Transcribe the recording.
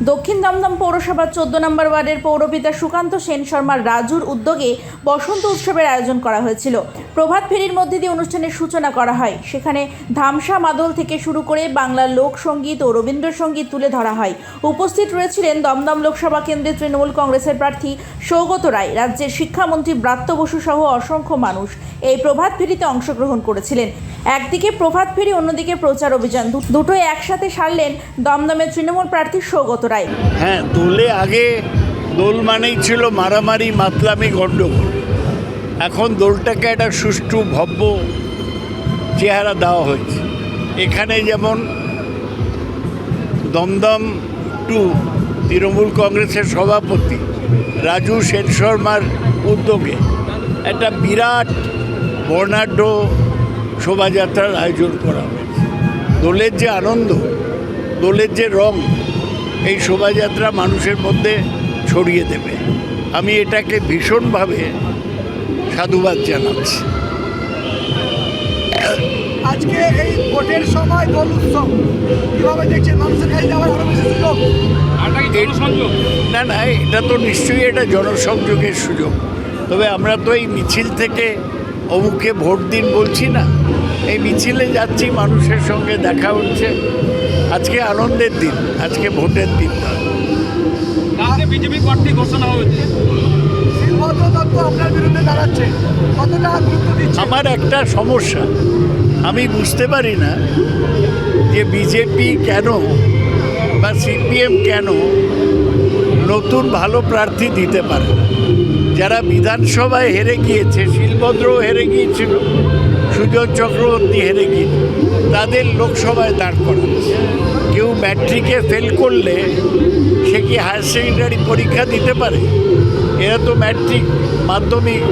দক্ষিণ দমদম পৌরসভার চোদ্দ নম্বর ওয়ার্ডের পৌরপিতা সুকান্ত সেন শর্মার রাজুর উদ্যোগে বসন্ত উৎসবের আয়োজন করা হয়েছিল। প্রভাত ফেরির মধ্যে দিয়ে অনুষ্ঠানের সূচনা করা হয়। সেখানে ধামসা মাদল থেকে শুরু করে বাংলার লোকসঙ্গীত ও রবীন্দ্রসঙ্গীত তুলে ধরা হয়। উপস্থিত রয়েছিলেন দমদম লোকসভা কেন্দ্রের তৃণমূল কংগ্রেসের প্রার্থী সৌগত রায়। রাজ্যের শিক্ষামন্ত্রী ব্রাত্য বসু সহ অসংখ্য মানুষ এই প্রভাত ফেরিতে অংশগ্রহণ করেছিলেন। একদিকে প্রভাত ফেরি, অন্যদিকে প্রচার অভিযান। দুটোই একসাথে সারলেন দমদমের তৃণমূল প্রার্থী সৌগত রায়? হ্যাঁ দোলে আগে দোল মানেই ছিল মারামারি, মাতলামি, গণ্ডগোল। এখন দোলটাকে একটা সুষ্ঠু, ভব্য চেহারা দেওয়া হয়েছে। এখানে যেমন দমদম টু তৃণমূল কংগ্রেসের সভাপতি রাজু সেন শর্মার উদ্যোগে একটা বিরাট বর্ণাঢ্য শোভাযাত্রার আয়োজন করা হয়েছে। দোলের যে আনন্দ, দোলের যে রং এই শোভাযাত্রা মানুষের মধ্যে ছড়িয়ে দেবে। আমি এটাকে ভীষণভাবে সাধুবাদ জানাচ্ছি। আজকে এই ভোটের সময় দোল উৎসব। কীভাবে দেখছেন? মানুষের কাছে যাওয়ার আরও বেশি সুযোগ না না এটা তো নিশ্চয়ই এটা জনসংযোগের সুযোগ। তবে আমরা তো এই মিছিল থেকে অমুকে ভোট দিন বলছি না। এই মিছিলে যাচ্ছি মানুষের সঙ্গে দেখা হচ্ছে। আজকে আনন্দের দিন আজকে ভোটের দিন। না বিজেপি প্রার্থী ঘোষণা হয়েছে আপনার বিরুদ্ধে দাঁড়াচ্ছে। কতটা গুরুত্ব দিচ্ছে? আমার একটা সমস্যা আমি বুঝতে পারি না যে বিজেপি কেন বা সিপিএম কেন নতুন ভালো প্রার্থী দিতে পারে। যারা বিধানসভায় হেরে গিয়েছে, শিলভদ্রও হেরে গিয়েছিল, সুজন চক্রবর্তী হেরে গিয়ে, তাদের লোকসভায় দাঁড় করা কেউ ম্যাট্রিকে ফেল করলে সে কি হায়ার সেকেন্ডারি পরীক্ষা দিতে পারে? এরা তো ম্যাট্রিক মাধ্যমিক